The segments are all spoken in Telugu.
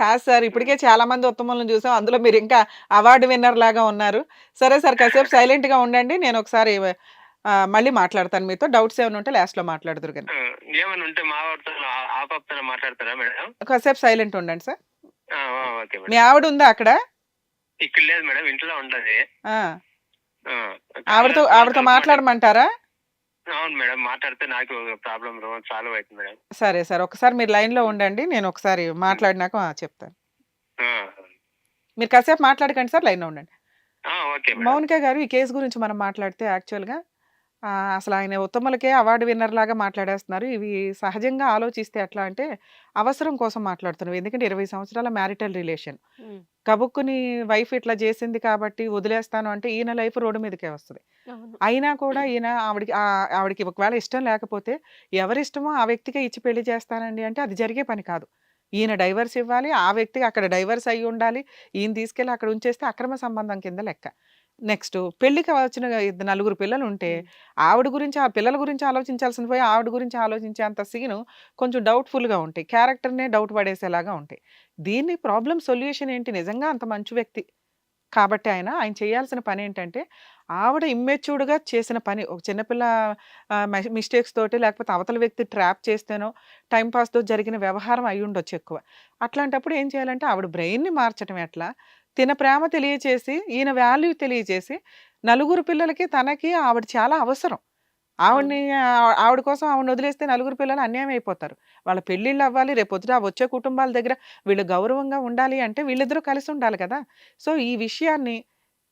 కాదు సార్ ఇప్పటికే చాలా మంది ఉత్తములను చూసాం. అందులో మీరు ఇంకా అవార్డు విన్నర్ లాగా ఉన్నారు. సరే సార్ కాసేపు సైలెంట్గా ఉండండి. నేను ఒకసారి మళ్ళీ మాట్లాడతాను మీతో. డౌట్స్ ఏమైనా ఉంటే లాస్ట్లో కానీ ఆ, ఏమైనా ఉంటే మాట్లాడతారా మేడం? కాసేపు సైలెంట్ ఉండండి సార్. మీ ఆవిడ ఉందా అక్కడ? ఇక్కడ లేదు మేడం ఇంట్లో ఉంటది. ఆవిడతో ఆవిడతో మాట్లాడమంటారా? అవును మేడం మాట్లాడితే నాకు ప్రాబ్లం సాల్వ్ అవుతుంది మేడం. సరే సార్. ఒకసారి మీరు లైన్లో ఉండండి నేను ఒకసారి మాట్లాడినాక ఆ, చెప్తాను. ఆ, మీరు కాసేపు మాట్లాడకండి సార్ లైన్లో ఉండండి. ఆ, ఓకే మేడం. మౌనిక గారు ఈ కేసు గురించి మనం మాట్లాడితే యాక్చువల్గా అసలు ఆయన ఉత్తములకే అవార్డు విన్నర్ లాగా మాట్లాడేస్తున్నారు. ఇవి సహజంగా ఆలోచిస్తే ఎట్లా అంటే అవసరం కోసం మాట్లాడుతున్నారు ఎందుకంటే ఇరవై సంవత్సరాల మ్యారిటల్ రిలేషన్. కబుక్కుని వైఫ్ ఇట్లా చేసింది కాబట్టి వదిలేస్తాను అంటే ఈయన లైఫ్ రోడ్డు మీదకే వస్తుంది. అయినా కూడా ఈయన ఆవిడకి ఆవిడకి ఒకవేళ ఇష్టం లేకపోతే ఎవరిష్టమో ఆ వ్యక్తికే ఇచ్చి పెళ్ళి చేస్తానండి అంటే అది జరిగే పని కాదు. ఈయన డైవర్స్ ఇవ్వాలి ఆ వ్యక్తికి అక్కడ డైవర్స్ అయి ఉండాలి. ఈయన తీసుకెళ్ళి అక్కడ ఉంచేస్తే అక్రమ సంబంధం కింద లెక్క. నెక్స్ట్ పెళ్ళికి వచ్చిన నలుగురు పిల్లలు ఉంటే ఆవిడ గురించి ఆ పిల్లల గురించి ఆలోచించాల్సిన పోయి ఆవిడ గురించి ఆలోచించే అంత సీను కొంచెం డౌట్ఫుల్గా ఉంటాయి. క్యారెక్టర్నే డౌట్ పడేసేలాగా ఉంటాయి. దీన్ని ప్రాబ్లం సొల్యూషన్ ఏంటి? నిజంగా అంత మంచి వ్యక్తి. కాబట్టి ఆయన ఆయన చేయాల్సిన పని ఏంటంటే ఆవిడ ఇమ్మెచ్యూర్డ్గా చేసిన పని ఒక చిన్నపిల్ల మిస్టేక్స్ తోటి లేకపోతే అవతల వ్యక్తి ట్రాప్ చేస్తేనో టైంపాస్తో జరిగిన వ్యవహారం అయి ఉండొచ్చు ఎక్కువ. అట్లాంటప్పుడు ఏం చేయాలంటే ఆవిడ బ్రెయిన్ని మార్చడం ఎట్లా? తిన ప్రేమ తెలియచేసి ఈయన వాల్యూ తెలియచేసి నలుగురు పిల్లలకి తనకి ఆవిడ చాలా అవసరం. ఆవిడని ఆవిడ కోసం ఆవిడని వదిలేస్తే నలుగురు పిల్లలు అన్యాయం అయిపోతారు. వాళ్ళ పెళ్ళిళ్ళు అవ్వాలి రేపు పొద్దుట ఆ వచ్చే కుటుంబాల దగ్గర వీళ్ళు గౌరవంగా ఉండాలి అంటే వీళ్ళిద్దరూ కలిసి ఉండాలి కదా. సో ఈ విషయాన్ని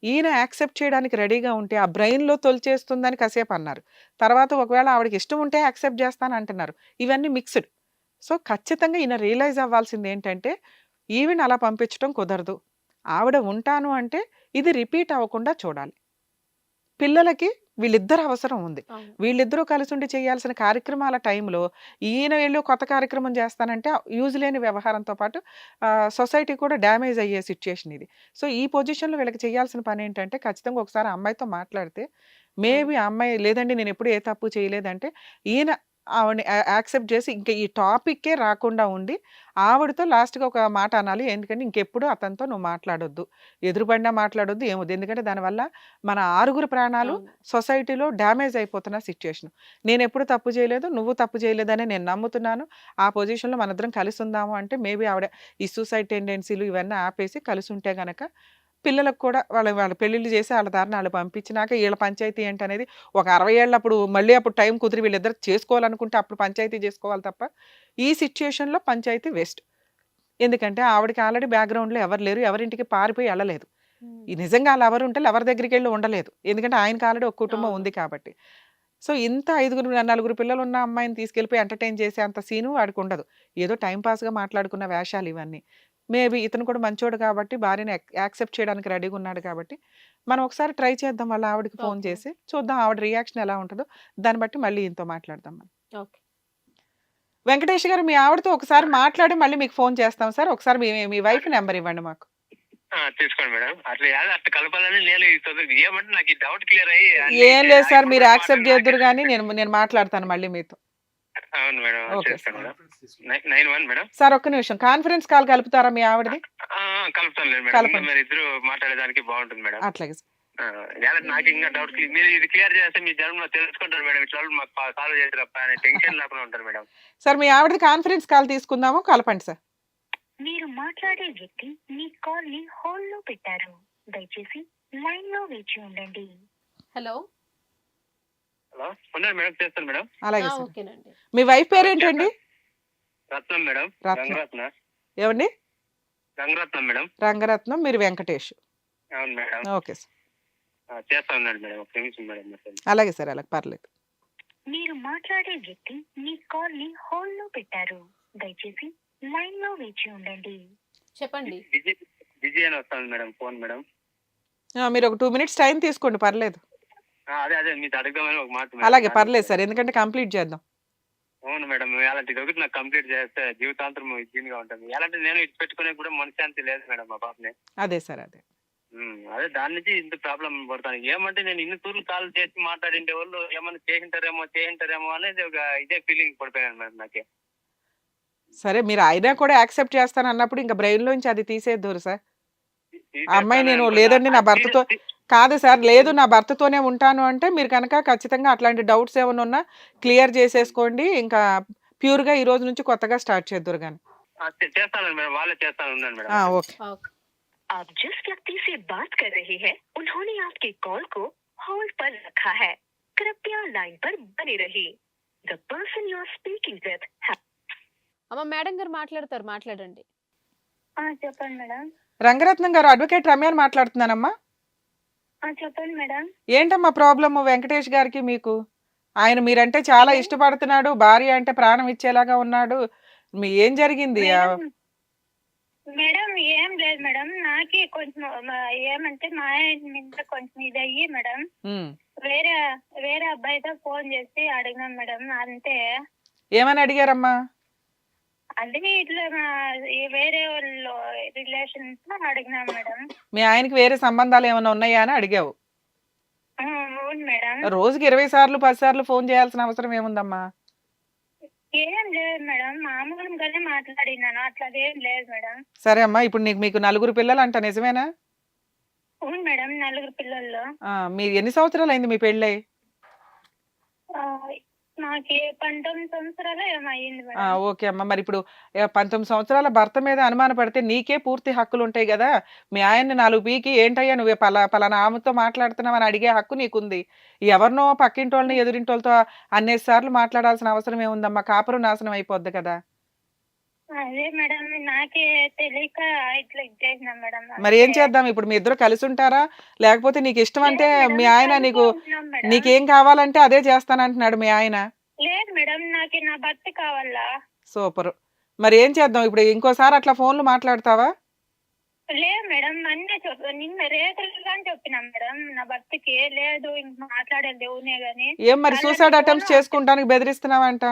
ఈయన యాక్సెప్ట్ చేయడానికి రెడీగా ఉంటే ఆ బ్రెయిన్లో తొలిచేస్తుందని కాసేపు అన్నారు. తర్వాత ఒకవేళ ఆవిడకి ఇష్టం ఉంటే యాక్సెప్ట్ చేస్తాను అంటున్నారు. ఇవన్నీ మిక్స్డ్. సో ఖచ్చితంగా ఈయన రియలైజ్ అవ్వాల్సింది ఏంటంటే ఈవిని అలా పంపించడం కుదరదు. ఆవిడ ఉంటాను అంటే ఇది రిపీట్ అవ్వకుండా చూడాలి. పిల్లలకి వీళ్ళిద్దరు అవసరం ఉంది. వీళ్ళిద్దరూ కలిసి ఉండి చేయాల్సిన కార్యక్రమాల టైంలో ఈయన వెళ్ళి కొత్త కార్యక్రమం చేస్తానంటే యూజ్ లేని వ్యవహారంతో పాటు సొసైటీ కూడా డ్యామేజ్ అయ్యే సిచ్యుయేషన్ ఇది. సో ఈ పొజిషన్లో వీళ్ళకి చేయాల్సిన పని ఏంటంటే ఖచ్చితంగా ఒకసారి అమ్మాయితో మాట్లాడితే మేబీ అమ్మాయి లేదండి నేను ఎప్పుడు ఏ తప్పు చేయలేదంటే ఈయన ఆవిడని యాక్సెప్ట్ చేసి ఇంకా ఈ టాపిక్కే రాకుండా ఉండి ఆవిడతో లాస్ట్గా ఒక మాట అనాలి. ఎందుకంటే ఇంకెప్పుడు అతనితో నువ్వు మాట్లాడొద్దు. ఎదురుపడినా మాట్లాడొద్దు ఏమొద్దు. ఎందుకంటే దానివల్ల మన ఆరుగురు ప్రాణాలు. సొసైటీలో డ్యామేజ్ అయిపోతున్న సిచ్యుయేషన్. నేను ఎప్పుడు తప్పు చేయలేదు నువ్వు తప్పు చేయలేదని నేను నమ్ముతున్నాను. ఆ పొజిషన్లో మనిద్దరం కలిసి ఉందాము అంటే మేబీ ఆవిడ ఈ సూసైడ్ టెండెన్సీలు ఇవన్నీ ఆపేసి కలిసి ఉంటే గనక పిల్లలకు కూడా వాళ్ళ వాళ్ళ పెళ్ళిళ్ళు చేసి వాళ్ళ దారిని వాళ్ళు పంపించినాక వీళ్ళ పంచాయతీ ఏంటనేది ఒక అరవై ఏళ్ళప్పుడు మళ్ళీ అప్పుడు టైం కుదిరి వీళ్ళిద్దరు చేసుకోవాలనుకుంటే అప్పుడు పంచాయతీ చేసుకోవాలి తప్ప ఈ సిచ్యుయేషన్లో పంచాయతీ వేస్ట్. ఎందుకంటే ఆవిడకి ఆల్రెడీ బ్యాక్గ్రౌండ్లో ఎవరు లేరు ఎవరింటికి పారిపోయి వెళ్ళలేదు. నిజంగా అలా ఎవరు ఉంటే ఎవరి దగ్గరికి వెళ్ళి ఉండలేదు. ఎందుకంటే ఆయనకి ఆల్రెడీ ఒక కుటుంబం. ఉంది కాబట్టి. సో ఇంత ఐదుగురు నలుగురు పిల్లలు ఉన్న అమ్మాయిని తీసుకెళ్ళిపోయి ఎంటర్టైన్ చేసే అంత సీను వాడికి ఉండదు. ఏదో టైం పాస్గా మాట్లాడుకున్న వేషాలు ఇవన్నీ. మేబీ ఇతను కూడా మంచోడు కాబట్టి భార్యని యాక్సెప్ట్ చేయడానికి రెడీగా ఉన్నాడు కాబట్టి మనం ఒకసారి ట్రై చేద్దాం వాళ్ళ ఆవిడకి ఫోన్. చేసి. చూద్దాం ఆవిడ రియాక్షన్ ఎలా ఉంటుందో. దాన్ని బట్టి మళ్ళీ ఇంతో మాట్లాడదాం మనం. ఓకే. వెంకటేష్ గారు మీ ఆవిడతో ఒకసారి మాట్లాడి మళ్ళీ మీకు ఫోన్ చేస్తాం సార్. ఒకసారి మీ మీ వైఫ్ నెంబర్ ఇవ్వండి మాకు. ఆ, తీసుకోండి మేడం. అట్లా యాద అట్లా కలపాలని నేను ఈ చదువు ఏమంటే నాకు ఈ డౌట్ క్లియర్ అయ్యి అన్ని ఏం లేదు సార్ మీరు యాక్సెప్ట్ చేద్దరు కానీ నేను నేను మాట్లాడతాను మళ్ళీ మీతో. అవును మేడం చేస్తాను madam. Nine one madam. Sir ఒక్క నిమిషం. కాన్ఫరెన్స్ కాల్ కలుపుతారా మీ ఆవిడది? ఆ, కలుపుతాను లేదు మేడం. మీరు ఇద్దరు మాట్లాడేదానికి బాగుంటుంది మేడం. అట్లాగే నాకు ఇంకా డౌట్ మీరు ఇది క్లియర్ చేస్తే మీ జన్మలో తెలుసుకుంటారు మేడం. ఇట్లా మాకు సాల్వ్ చేసారప్ప అనే టెన్షన్ లేకుండా ఉంటారు మేడం. సార్ మీ ఆవిడది కాన్ఫరెన్స్ కాల్ తీసుకుందాము కలపండి సార్. మీరు మాట్లాడే వ్యక్తి మీ కాల్ని హోల్డ్లో పెట్టారు. దయచేసి లైన్లో వేచి ఉండండి. హలో హలో ఉన్నారు మేడం చేస్తాను మేడం అలాగే సార్. మీ వైఫ్ పేరేంటండి? రత్నం మేడం రత్నం. రంగరత్న. ఏమండి రంగరత్నం మేడం. రంగరత్నం మీరు వెంకటేష్. అవును మేడం. Okay sir. ఆ, చేస్తా ఉన్నాడు మేడం ఒక నిమిషం మేడం. అలాగే సార్ అలాగే పర్లేదు. మీరు మాట్లాడే వ్యక్తి మీ కాల్ని హోల్డ్లో పెట్టారు. దయచేసి లైన్లో వేచి ఉండండి. చెప్పండి. బిజీ బిజీ అని వస్తుంది మేడం ఫోన్ మేడం. ఆ, మీరు ఒక టూ మినిట్స్ టైం తీసుకోండి పర్లేదు. అదే అదే మీకు అడగదామని ఒక మాట. అలాగే పర్లేదు సార్. ఎందుకంటే కంప్లీట్ చేద్దాం. అవును మేడం అలాంటిది ఒకటి నాకు కంప్లీట్ చేస్తే జీవితాంతరం ఇబ్బందిగా ఉంటుంది. ఎలాంటి నేను ఇటు పెట్టుకునే కూడా మనశ్శాంతి లేదు మేడం మా పాపని. అదే సార్ అదే. అదే దాని నుంచి ఇంత ప్రాబ్లం పడతాను. ఏమంటే నేను ఇన్ని తూర్లు కాల్ చేసి మాట్లాడిండే వాళ్ళు ఏమన్నా చేసింటారేమో చేసింటారేమో అనేది ఒక ఇదే ఫీలింగ్ పడిపోయాను మేడం నాకే. సరే మీరు అయినా కూడా యాక్సెప్ట్ చేస్తాను అన్నప్పుడు ఇంకా బ్రెయిన్ లోంచి అది తీసేద్దరు సార్. అమ్మాయి నేను లేదండి నా భర్తతో కాదు సార్ లేదు నా భర్తతోనే ఉంటాను అంటే మీరు కనుక ఖచ్చితంగా అట్లాంటి డౌట్స్ ఏమైనా ఉన్నా క్లియర్ చేసేసుకోండి ఇంకా ప్యూర్ గా ఈ రోజు నుంచి కొత్తగా స్టార్ట్ చేద్దరు కానీ చేస్తాను మేడం వాళ్ళే చేస్తాను ఉన్నాను మేడం ఓకే ఓకే आप जिस व्यक्ति से बात कर रहे हैं उन्होंने आपके कॉल को होल्ड पर रखा है कृपया लाइन पर बने रहिए the person you are speaking with అమ్మ మేడం గారు మాట్లాడతారు మాట్లాడండి చెప్పండి మేడం రంగరత్నం గారు అడ్వకేట్ రమ్యాని మాట్లాడుతున్నానమ్మా చెప్పండి మేడం. ఏంటమ్మా ప్రాబ్లమ్ వెంకటేష్ గారికి మీకు? ఆయన మీరంటే చాలా ఇష్టపడుతున్నాడు భార్య అంటే ప్రాణం ఇచ్చేలాగా ఉన్నాడు. మీ ఏం జరిగింది? మేడం ఏం లేదు మేడం. నాకే కొంచెం ఏమంటే మా ఆయన మీద కొంచెం ఇది అయ్యి మేడం. వేరే వేరే అబ్బాయితో ఫోన్ చేసి అడిగినాం మేడం. అంతే. ఏమని అడిగారమ్మా? అది ఇట్లా వేరే వాళ్ళు రిలేషన్స్ అడిగినాం మేడం. మీ ఆయనకి వేరే సంబంధాలు ఏమైనా ఉన్నాయా అని అడిగావు? అవును మేడం. రోజుకి ఇరవై సార్లు పది సార్లు ఫోన్ చేయాల్సిన అవసరం ఏముందమ్మా? ఏం లేదు మేడం. మామూలుగానే మాట్లాడినాను. అట్లా ఏం లేదు మేడం. సరే అమ్మా ఇప్పుడు నీకు మీకు నలుగురు పిల్లలు అంట నిజమేనా? అవును మేడం నలుగురు పిల్లల్లో ఆ, మీ ఎన్ని సంవత్సరాలు అయింది మీ పెళ్ళై? నాకు పంతొమ్మిది సంవత్సరాలు ఏమో అయ్యింది ఆ, మేడం. ఓకే అమ్మా. మరి ఇప్పుడు ఏ, పంతొమ్మిది సంవత్సరాల భర్త మీద అనుమాన పడితే నీకే పూర్తి హక్కులు ఉంటాయి కదా? మీ ఆయన్ని నాలుగు పీకి ఏంటయ్యా నువ్వు పలా పలానా ఆమెతో మాట్లాడుతున్నావు అని అడిగే హక్కు నీకుంది. ఎవరినో పక్కింటి వాళ్ళని ఎదురింటి వాళ్ళతో అన్నేసి సార్లు మాట్లాడాల్సిన అవసరం ఏముందమ్మా? కాపురం నాశనం అయిపోద్ది కదా? అదే మేడం నాకే తెలియక ఇట్లా ఇచ్చేసిన మేడం. మరి ఏం చేద్దాం? ఇప్పుడు మీ ఇద్దరు కలిసి ఉంటారా లేకపోతే నీకు ఇష్టం అంటే మీ ఆయన నీకు. నీకేం కావాలంటే అదే చేస్తానంటున్నాడు మీ ఆయన. లేదు మేడం నాకు నా భర్త కావాలా. సూపర్. మరి ఏం చేద్దాం? ఇప్పుడు ఇంకోసారి అట్లా ఫోన్లు మాట్లాడతావా? లేదు మేడం అన్నీ చెప్ప నిన్న రేతులుగా చెప్పినాం మేడం నా భర్తకి లేదు ఇంక మాట్లాడేది దేవునే గాని. ఏం మరి సూసైడ్ అటెంప్ట్స్ చేసుకుంటానికి బెదిరిస్తున్నావంట?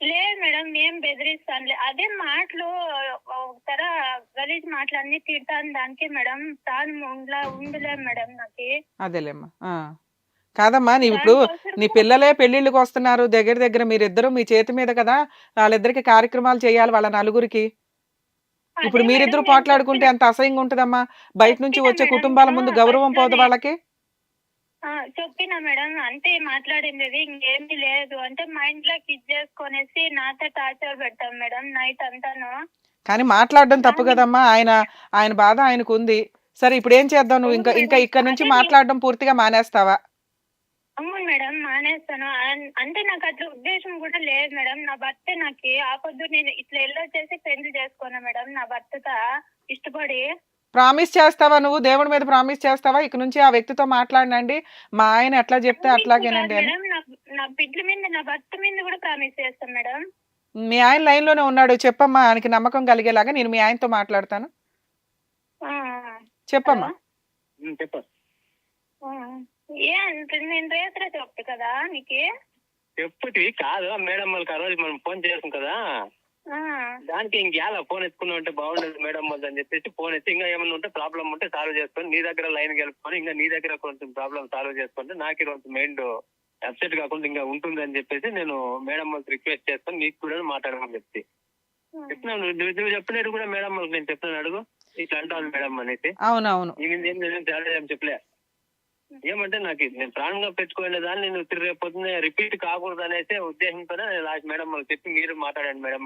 లేదు మేడం ఏం బెదిరిస్తాను అదే మాటలు ఒకతర గలీజ్ మాటలు అన్ని తిడతాను దానికి మేడం. తాను ఉండలా ఉండలే మేడం నాకు. అదేలేమ్మా. కాదమ్మా నీ ఇప్పుడు నీ పిల్లలే పెళ్ళిళ్ళకి వస్తున్నారు దగ్గర దగ్గర మీరిద్దరు మీ చేతి మీద కదా వాళ్ళిద్దరికి కార్యక్రమాలు చేయాలి వాళ్ళ నలుగురికి ఇప్పుడు మీరిద్దరు పోట్లాడుకుంటే ఎంత అసహ్యంగా ఉంటుందమ్మా బయట నుంచి వచ్చే కుటుంబాల ముందు గౌరవం పోదు. వాళ్ళకి చెప్పిన మేడం అంతే మాట్లాడింది ఇంకేమీ లేదు అంటే మైండ్లో కిడ్ చేసుకొనేసి నాతో టార్చర్ పెడతాం మేడం నైట్ అంతాను కానీ మాట్లాడడం తప్పు కదమ్మా ఆయన ఆయన బాధ ఆయనకు ఉంది సరే ఇప్పుడు ఏం చేద్దాం నువ్వు ఇంకా ఇంకా. ఇక్కడ నుంచి మాట్లాడడం పూర్తిగా మానేస్తావా అవును మేడం మానేస్తాను. అంటే నాకు అట్లా ఉద్దేశం కూడా లేదు మేడం. నా భర్త నాకు ఆపొద్దు నేను ఇట్లా వెళ్ళొచ్చేసి పెళ్ళి చేసుకున్నా మేడం. నా భర్తతో ఇష్టపడి. ప్రామిస్ చేస్తావా నువ్వు? దేవుడి మీద ప్రామిస్ చేస్తావా? ఇక నుంచి ఆ వ్యక్తితో మాట్లాడినండి. మా ఆయన ఎట్లా చెప్తే అట్లాగేనండి అని. మేడం. నా మీద నా భర్త మీద కూడా ప్రామిస్ చేస్తాను మేడం. మీ ఆయన లైన్లోనే ఉన్నాడు. చెప్పమ్మా ఆయనకి నమ్మకం కలిగేలాగా నేను మీ ఆయనతో మాట్లాడతాను. ఆ, చెప్పమ్మా. చెప్పు. ఆ. ఏ అంటే నేను రేత్రే చెప్తా కదా నీకు. కాదు మేడం వాళ్ళకి ఆ రోజు మనం ఫోన్ చేసాం కదా. ఆ, దానికి ఇంకేలా ఫోన్ ఎత్తుకున్నావు అంటే బాగుండదు మేడం వాళ్ళు అని చెప్పేసి ఫోన్ ఎత్తి ఇంకా ఏమన్నా ఉంటే ప్రాబ్లం ఉంటే సాల్వ్ చేసుకొని నీ దగ్గర లైన్ గెలుపుకొని ఇంకా నీ దగ్గర కొంచెం ప్రాబ్లం సాల్వ్ చేసుకుంటే నాకు కొంచెం మైండ్ అప్సెట్ కాకుండా ఇంకా ఉంటుంది అని చెప్పేసి నేను మేడం వాళ్ళకి రిక్వెస్ట్ చేస్తాను. నీకు కూడా మాట్లాడమని చెప్తే చెప్పినాను నువ్వు చెప్పినట్టు కూడా మేడం వాళ్ళకి నేను చెప్పినాను అడుగు. ఇట్లా అంటాను మేడం అనేసి. అవునవును. ఏం చెప్పలే. ఏమంటే నాకు ఇది నేను ప్రాణంగా పెట్టుకునే దాన్ని నేను తిరిగి రేపు రిపీట్ కాకూడదు అనేసి ఉద్దేశంతోనే లాస్ట్ మేడం వాళ్ళకి చెప్పి మీరు మాట్లాడండి మేడం.